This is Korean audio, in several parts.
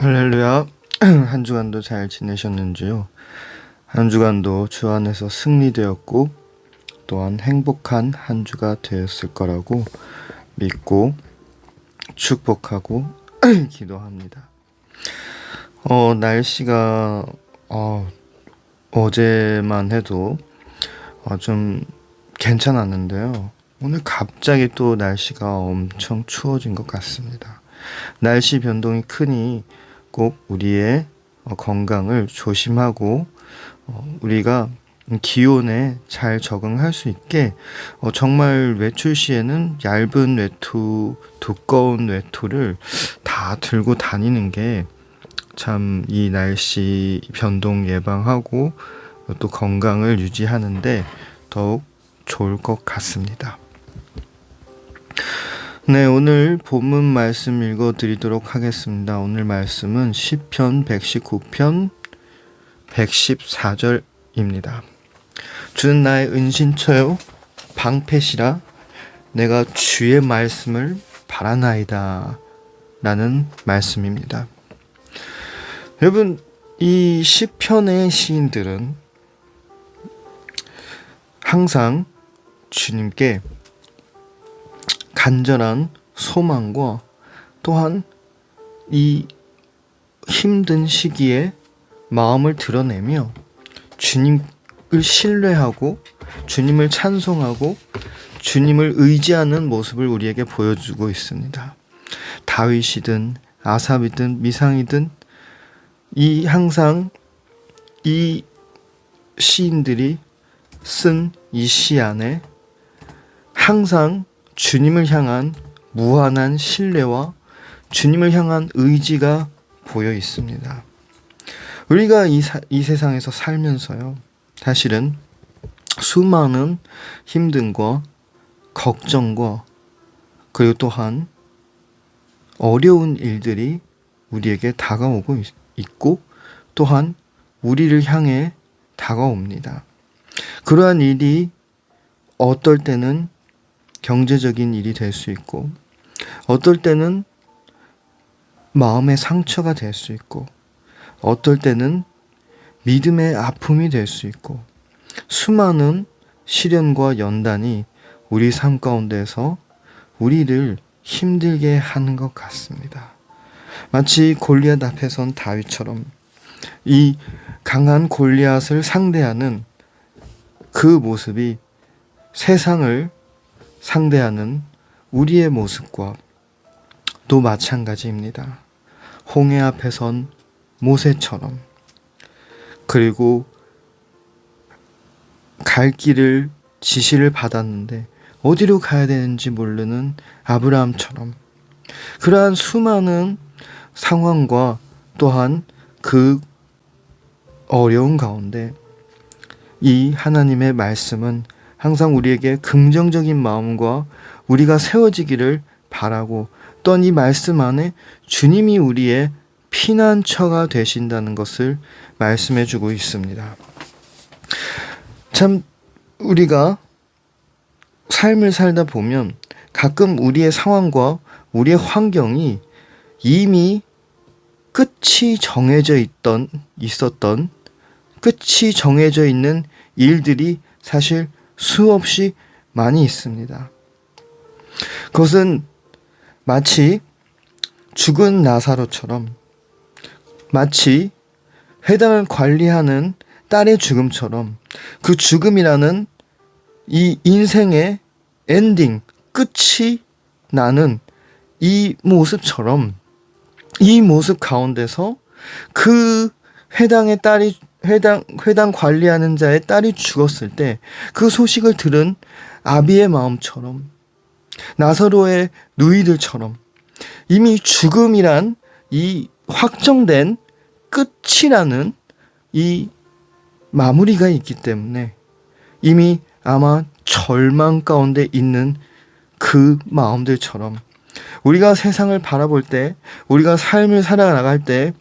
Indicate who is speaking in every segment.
Speaker 1: 할렐루야. 한 주간도 잘 지내셨는지요? 한 주간도 주 안에서 승리되었고 또한 행복한 한 주가 되었을 거라고 믿고 축복하고 기도합니다. 어, 날씨가 어, 어제만 해도 어, 좀 괜찮았는데요. 오늘 갑자기 또 날씨가 엄청 추워진 것 같습니다. 날씨 변동이 크니 꼭 우리의 어, 건강을 조심하고 어, 우리가 기온에 잘 적응할 수 있게 어, 정말 외출 시에는 얇은 외투, 두꺼운 외투를 다 들고 다니는 게 참 이 날씨 변동 예방하고 또 건강을 유지하는데 더욱 좋을 것 같습니다. 네, 오늘 본문 말씀 읽어 드리도록 하겠습니다. 오늘 말씀은 시편 119편 114절입니다. 주는 나의 은신처요 방패시라 내가 주의 말씀을 바라나이다 라는 말씀입니다. 여러분 이 시편의 시인들은 항상 주님께 간절한 소망과 또한 이 힘든 시기에 마음을 드러내며 주님을 신뢰하고 주님을 찬송하고 주님을 의지하는 모습을 우리에게 보여주고 있습니다. 다윗이든 아삽이든 미상이든 이 항상 이 시인들이 쓴 이 시 안에 항상 주님을 향한 무한한 신뢰와 주님을 향한 의지가 보여 있습니다. 우리가 이, 사, 이 세상에서 살면서요, 사실은 수많은 힘듦과 걱정과 그리고 또한 어려운 일들이 우리에게 다가오고 있, 있고 또한 우리를 향해 다가옵니다. 그러한 일이 어떨 때는 경제적인 일이 될 수 있고, 어떨 때는 마음의 상처가 될 수 있고, 어떨 때는 믿음의 아픔이 될 수 있고, 수많은 시련과 연단이 우리 삶 가운데서 우리를 힘들게 하는 것 같습니다. 마치 골리앗 앞에 선 다윗처럼 이 강한 골리앗을 상대하는 그 모습이 세상을 상대하는 우리의 모습과 또 마찬가지입니다. 홍해 앞에 선 모세처럼 그리고 갈 길을 지시를 받았는데 어디로 가야 되는지 모르는 아브라함처럼 그러한 수많은 상황과 또한 그 어려운 가운데 이 하나님의 말씀은 항상 우리에게 긍정적인 마음과 우리가 세워지기를 바라고 또한 이 말씀 안에 주님이 우리의 피난처가 되신다는 것을 말씀해 주고 있습니다. 참 우리가 삶을 살다 보면 가끔 우리의 상황과 우리의 환경이 이미 끝이 정해져 있던 있었던 끝이 정해져 있는 일들이 사실 수없이 많이 있습니다. 그것은 마치 죽은 나사로처럼 마치 회당을 관리하는 딸의 죽음처럼 그 죽음이라는 이 인생의 엔딩, 끝이 나는 이 모습처럼 이 모습 가운데서 그 회당의 딸이 회당 회당 관리하는 자의 딸이 죽었을 때 그 소식을 들은 아비의 마음처럼 나사로의 누이들처럼 이미 죽음이란 이 확정된 끝이라는 이 마무리가 있기 때문에 이미 아마 절망 가운데 있는 그 마음들처럼 우리가 세상을 바라볼 때, 우리가 삶을 살아나갈 때,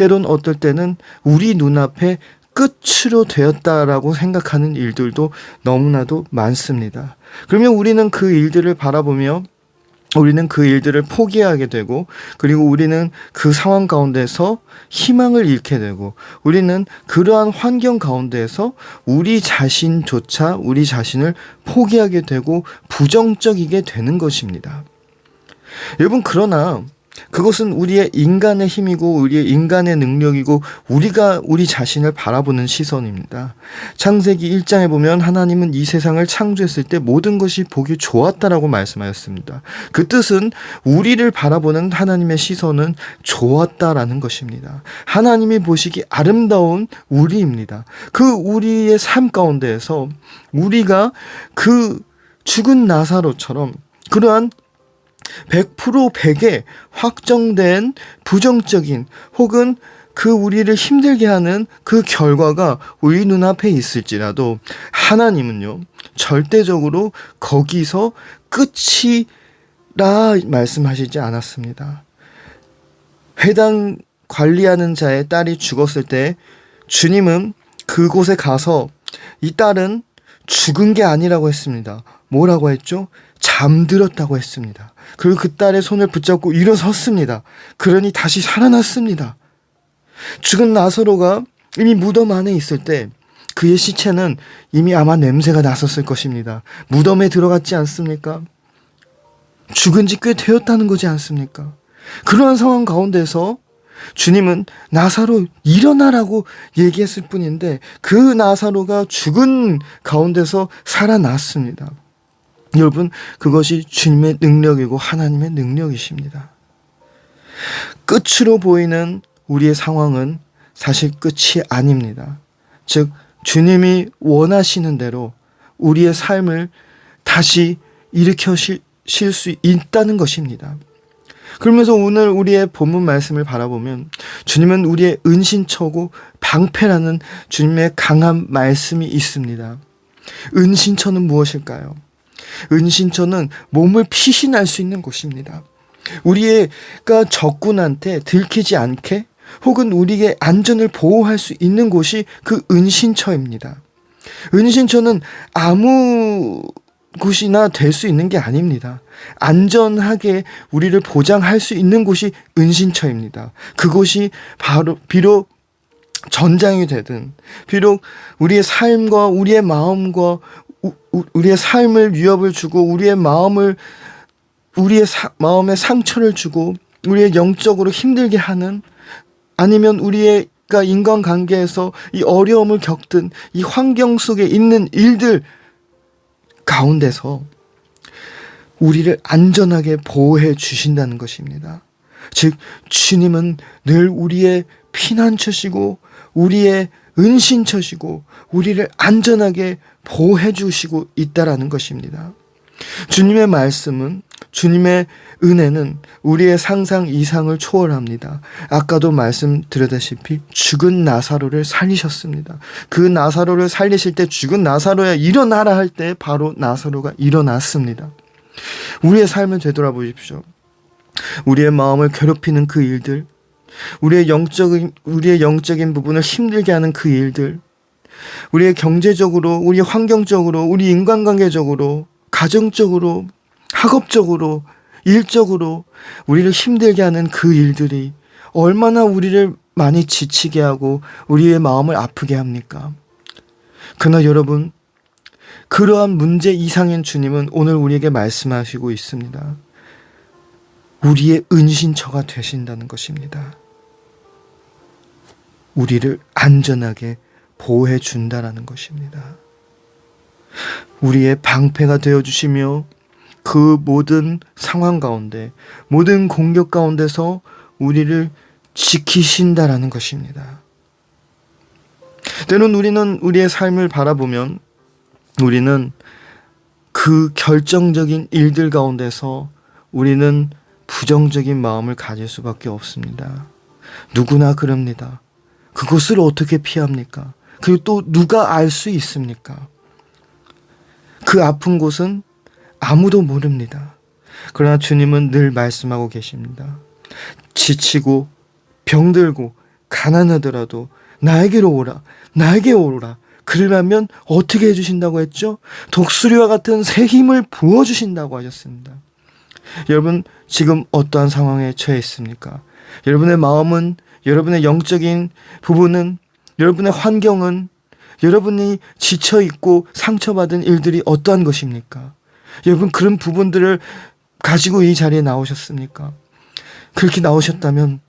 Speaker 1: 때론 어떨 때는 우리 눈앞에 끝으로 되었다라고 생각하는 일들도 너무나도 많습니다. 그러면 우리는 그 일들을 바라보며 우리는 그 일들을 포기하게 되고 그리고 우리는 그 상황 가운데서 희망을 잃게 되고 우리는 그러한 환경 가운데에서 우리 자신조차 우리 자신을 포기하게 되고 부정적이게 되는 것입니다. 여러분 그러나 그것은 우리의 인간의 힘이고 우리의 인간의 능력이고 우리가 우리 자신을 바라보는 시선입니다. 창세기 1장에 보면 하나님은 이 세상을 창조했을 때 모든 것이 보기 좋았다라고 말씀하였습니다. 그 뜻은 우리를 바라보는 하나님의 시선은 좋았다라는 것입니다. 하나님이 보시기 아름다운 우리입니다. 그 우리의 삶 가운데에서 우리가 그 죽은 나사로처럼 그러한 100% 100에 확정된 부정적인 혹은 그 우리를 힘들게 하는 그 결과가 우리 눈앞에 있을지라도 하나님은요, 절대적으로 거기서 끝이라 말씀하시지 않았습니다. 회당 관리하는 자의 딸이 죽었을 때 주님은 그곳에 가서 이 딸은 죽은 게 아니라고 했습니다. 뭐라고 했죠? 잠들었다고 했습니다. 그리고 그 딸의 손을 붙잡고 일어섰습니다. 그러니 다시 살아났습니다. 죽은 나사로가 이미 무덤 안에 있을 때 그의 시체는 이미 아마 냄새가 났었을 것입니다. 무덤에 들어갔지 않습니까? 죽은 지 꽤 되었다는 거지 않습니까? 그러한 상황 가운데서 주님은 나사로 일어나라고 얘기했을 뿐인데 그 나사로가 죽은 가운데서 살아났습니다. 여러분, 그것이 주님의 능력이고 하나님의 능력이십니다. 끝으로 보이는 우리의 상황은 사실 끝이 아닙니다. 즉, 주님이 원하시는 대로 우리의 삶을 다시 일으켜실 수 있다는 것입니다. 그러면서 오늘 우리의 본문 말씀을 바라보면 주님은 우리의 은신처고 방패라는 주님의 강한 말씀이 있습니다. 은신처는 무엇일까요? 은신처는 몸을 피신할 수 있는 곳입니다. 우리가 적군한테 들키지 않게 혹은 우리의 안전을 보호할 수 있는 곳이 그 은신처입니다. 은신처는 아무 곳이나 될 수 있는 게 아닙니다. 안전하게 우리를 보장할 수 있는 곳이 은신처입니다. 그곳이 바로 비록 전장이 되든 비록 우리의 삶과 우리의 마음과 우리의 삶을 위협을 주고 우리의 마음을 우리의 사, 마음에 상처를 주고 우리의 영적으로 힘들게 하는 아니면 우리가 인간 관계에서 이 어려움을 겪든 이 환경 속에 있는 일들 가운데서 우리를 안전하게 보호해 주신다는 것입니다. 즉 주님은 늘 우리의 피난처시고 우리의 은신처시고 우리를 안전하게 보호해 주시고 있다라는 것입니다. 주님의 말씀은 주님의 은혜는 우리의 상상 이상을 초월합니다. 아까도 말씀드렸다시피 죽은 나사로를 살리셨습니다. 그 나사로를 살리실 때 죽은 나사로야 일어나라 할 때 바로 나사로가 일어났습니다. 우리의 삶을 되돌아보십시오. 우리의 마음을 괴롭히는 그 일들, 우리의 영적인 우리의 영적인 부분을 힘들게 하는 그 일들, 우리의 경제적으로, 우리 환경적으로, 우리 인간관계적으로, 가정적으로, 학업적으로, 일적으로 우리를 힘들게 하는 그 일들이 얼마나 우리를 많이 지치게 하고 우리의 마음을 아프게 합니까? 그러나 여러분, 그러한 문제 이상인 주님은 오늘 우리에게 말씀하시고 있습니다. 우리의 은신처가 되신다는 것입니다. 우리를 안전하게 보호해 준다라는 것입니다. 우리의 방패가 되어 주시며 그 모든 상황 가운데 모든 공격 가운데서 우리를 지키신다라는 것입니다. 때론 우리는 우리의 삶을 바라보면 우리는 그 결정적인 일들 가운데서 우리는 부정적인 마음을 가질 수밖에 없습니다. 누구나 그럽니다. 그것을 어떻게 피합니까? 그리고 또 누가 알 수 있습니까? 그 아픈 곳은 아무도 모릅니다. 그러나 주님은 늘 말씀하고 계십니다. 지치고 병들고 가난하더라도 나에게로 오라. 나에게 오라. 그러면 어떻게 해주신다고 했죠? 독수리와 같은 새 힘을 부어주신다고 하셨습니다. 여러분 지금 어떠한 상황에 처해 있습니까? 여러분의 마음은 여러분의 영적인 부분은 여러분의 환경은 여러분이 지쳐 있고 상처받은 일들이 어떠한 것입니까? 여러분 그런 부분들을 가지고 이 자리에 나오셨습니까? 그렇게 나오셨다면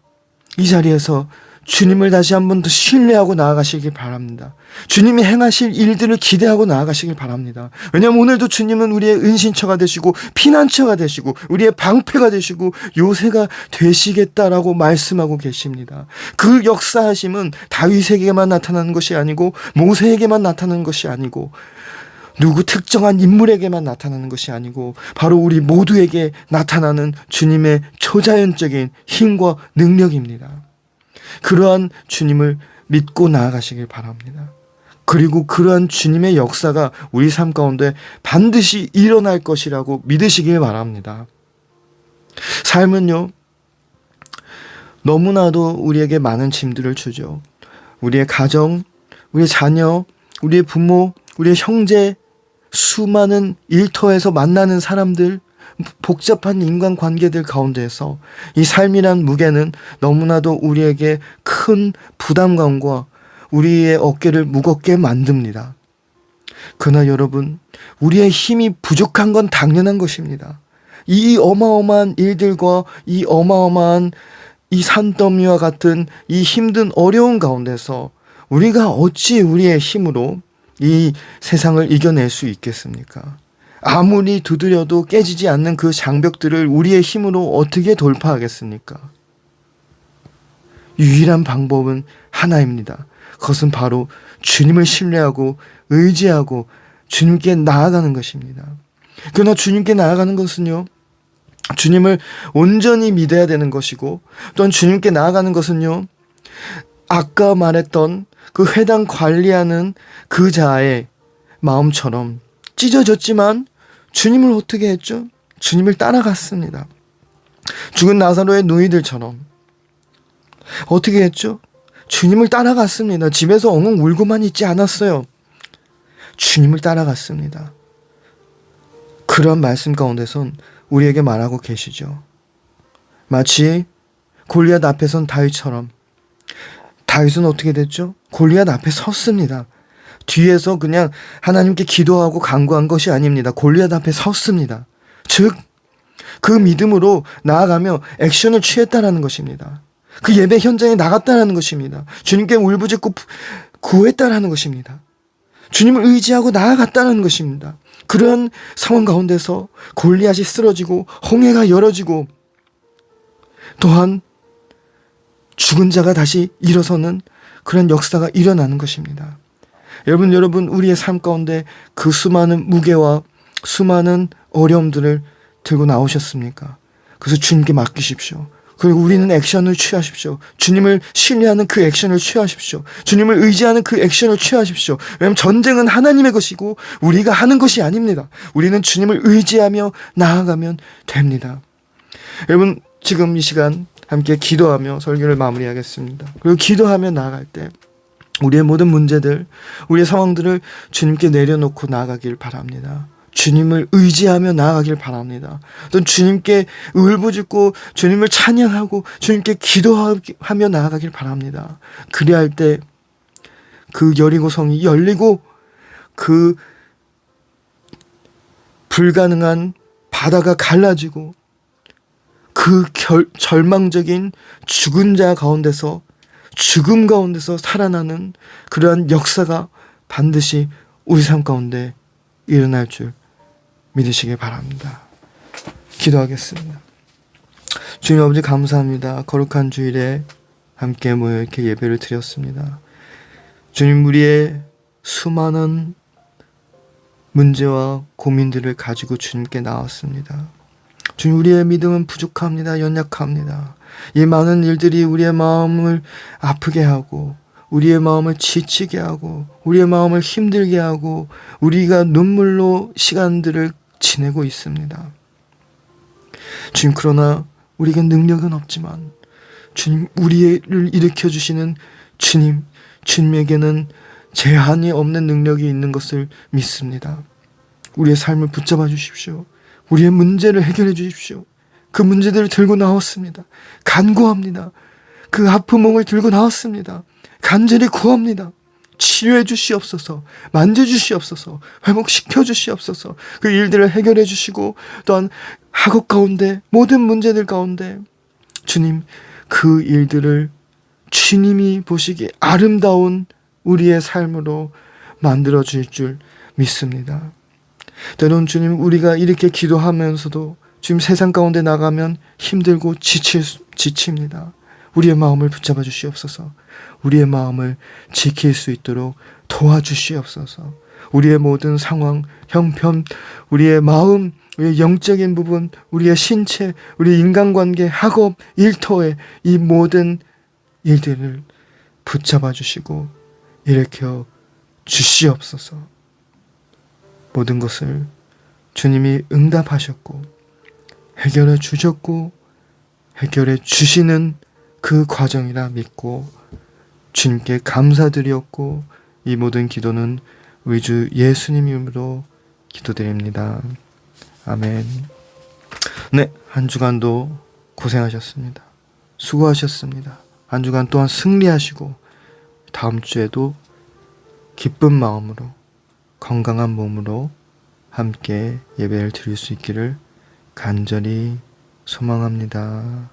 Speaker 1: 이 자리에서 주님을 다시 한 번 더 신뢰하고 나아가시길 바랍니다. 주님이 행하실 일들을 기대하고 나아가시길 바랍니다. 왜냐하면 오늘도 주님은 우리의 은신처가 되시고 피난처가 되시고 우리의 방패가 되시고 요새가 되시겠다라고 말씀하고 계십니다. 그 역사하심은 다윗에게만 나타나는 것이 아니고 모세에게만 나타나는 것이 아니고 누구 특정한 인물에게만 나타나는 것이 아니고 바로 우리 모두에게 나타나는 주님의 초자연적인 힘과 능력입니다. 그러한 주님을 믿고 나아가시길 바랍니다. 그리고 그러한 주님의 역사가 우리 삶 가운데 반드시 일어날 것이라고 믿으시길 바랍니다. 삶은요, 너무나도 우리에게 많은 짐들을 주죠. 우리의 가정, 우리의 자녀, 우리의 부모, 우리의 형제, 수많은 일터에서 만나는 사람들, 복잡한 인간 관계들 가운데에서 이 삶이란 무게는 너무나도 우리에게 큰 부담감과 우리의 어깨를 무겁게 만듭니다. 그러나 여러분, 우리의 힘이 부족한 건 당연한 것입니다. 이 어마어마한 일들과 이 어마어마한 이 산더미와 같은 이 힘든 어려운 가운데서 우리가 어찌 우리의 힘으로 이 세상을 이겨낼 수 있겠습니까? 아무리 두드려도 깨지지 않는 그 장벽들을 우리의 힘으로 어떻게 돌파하겠습니까? 유일한 방법은 하나입니다. 그것은 바로 주님을 신뢰하고 의지하고 주님께 나아가는 것입니다. 그러나 주님께 나아가는 것은요, 주님을 온전히 믿어야 되는 것이고, 또한 주님께 나아가는 것은요, 아까 말했던 그 회당 관리하는 그 자의 마음처럼 찢어졌지만 주님을 어떻게 했죠? 주님을 따라갔습니다. 죽은 나사로의 누이들처럼 어떻게 했죠? 주님을 따라갔습니다. 집에서 엉엉 울고만 있지 않았어요. 주님을 따라갔습니다. 그런 말씀 가운데선 우리에게 말하고 계시죠. 마치 골리앗 앞에 선 다윗처럼 다윗은 어떻게 됐죠? 골리앗 앞에 섰습니다. 뒤에서 그냥 하나님께 기도하고 간구한 것이 아닙니다. 골리앗 앞에 섰습니다. 즉, 그 믿음으로 나아가며 액션을 취했다라는 것입니다. 그 예배 현장에 나갔다라는 것입니다. 주님께 울부짖고 구했다라는 것입니다. 주님을 의지하고 나아갔다는 것입니다. 그런 상황 가운데서 골리앗이 쓰러지고 홍해가 열어지고 또한 죽은 자가 다시 일어서는 그런 역사가 일어나는 것입니다. 여러분, 여러분, 우리의 삶 가운데 그 수많은 무게와 수많은 어려움들을 들고 나오셨습니까? 그래서 주님께 맡기십시오. 그리고 우리는 액션을 취하십시오. 주님을 신뢰하는 그 액션을 취하십시오. 주님을 의지하는 그 액션을 취하십시오. 왜냐하면 전쟁은 하나님의 것이고 우리가 하는 것이 아닙니다. 우리는 주님을 의지하며 나아가면 됩니다. 여러분, 지금 이 시간 함께 기도하며 설교를 마무리하겠습니다. 그리고 기도하며 나아갈 때 우리의 모든 문제들, 우리의 상황들을 주님께 내려놓고 나아가길 바랍니다. 주님을 의지하며 나아가길 바랍니다. 또 주님께 울부짖고 주님을 찬양하고 주님께 기도하며 나아가길 바랍니다. 그리할 때 그 여리고 성이 열리고 그 불가능한 바다가 갈라지고 그 결, 절망적인 죽은 자 가운데서 죽음 가운데서 살아나는 그러한 역사가 반드시 우리 삶 가운데 일어날 줄 믿으시길 바랍니다. 기도하겠습니다. 주님 아버지 감사합니다. 거룩한 주일에 함께 모여 이렇게 예배를 드렸습니다. 주님 우리의 수많은 문제와 고민들을 가지고 주님께 나왔습니다. 주님 우리의 믿음은 부족합니다. 연약합니다. 이 많은 일들이 우리의 마음을 아프게 하고 우리의 마음을 지치게 하고 우리의 마음을 힘들게 하고 우리가 눈물로 시간들을 지내고 있습니다. 주님 그러나 우리에게 능력은 없지만 주님 우리를 일으켜 주시는 주님 주님에게는 제한이 없는 능력이 있는 것을 믿습니다. 우리의 삶을 붙잡아 주십시오. 우리의 문제를 해결해 주십시오. 그 문제들을 들고 나왔습니다. 간구합니다. 그 아픈 몸을 들고 나왔습니다. 간절히 구합니다. 치료해 주시옵소서, 만져 주시옵소서, 회복시켜 주시옵소서, 그 일들을 해결해 주시고, 또한 학업 가운데, 모든 문제들 가운데, 주님, 그 일들을 주님이 보시기에 아름다운 우리의 삶으로 만들어 줄줄 믿습니다. 때론 주님, 우리가 이렇게 기도하면서도 지금 세상 가운데 나가면 힘들고 지칠, 수- 지칩니다. 우리의 마음을 붙잡아 주시옵소서. 우리의 마음을 지킬 수 있도록 도와주시옵소서. 우리의 모든 상황, 형편, 우리의 마음, 우리의 영적인 부분, 우리의 신체, 우리 인간관계, 학업, 일터의 이 모든 일들을 붙잡아 주시고 일으켜 주시옵소서. 모든 것을 주님이 응답하셨고 해결해 주셨고 해결해 주시는 그 과정이라 믿고 주님께 감사드리었고 이 모든 기도는 우리 주 예수님 이름으로 기도드립니다. 아멘. 네, 한 주간도 고생하셨습니다. 수고하셨습니다. 한 주간 또한 승리하시고 다음 주에도 기쁜 마음으로 건강한 몸으로 함께 예배를 드릴 수 있기를 간절히 소망합니다.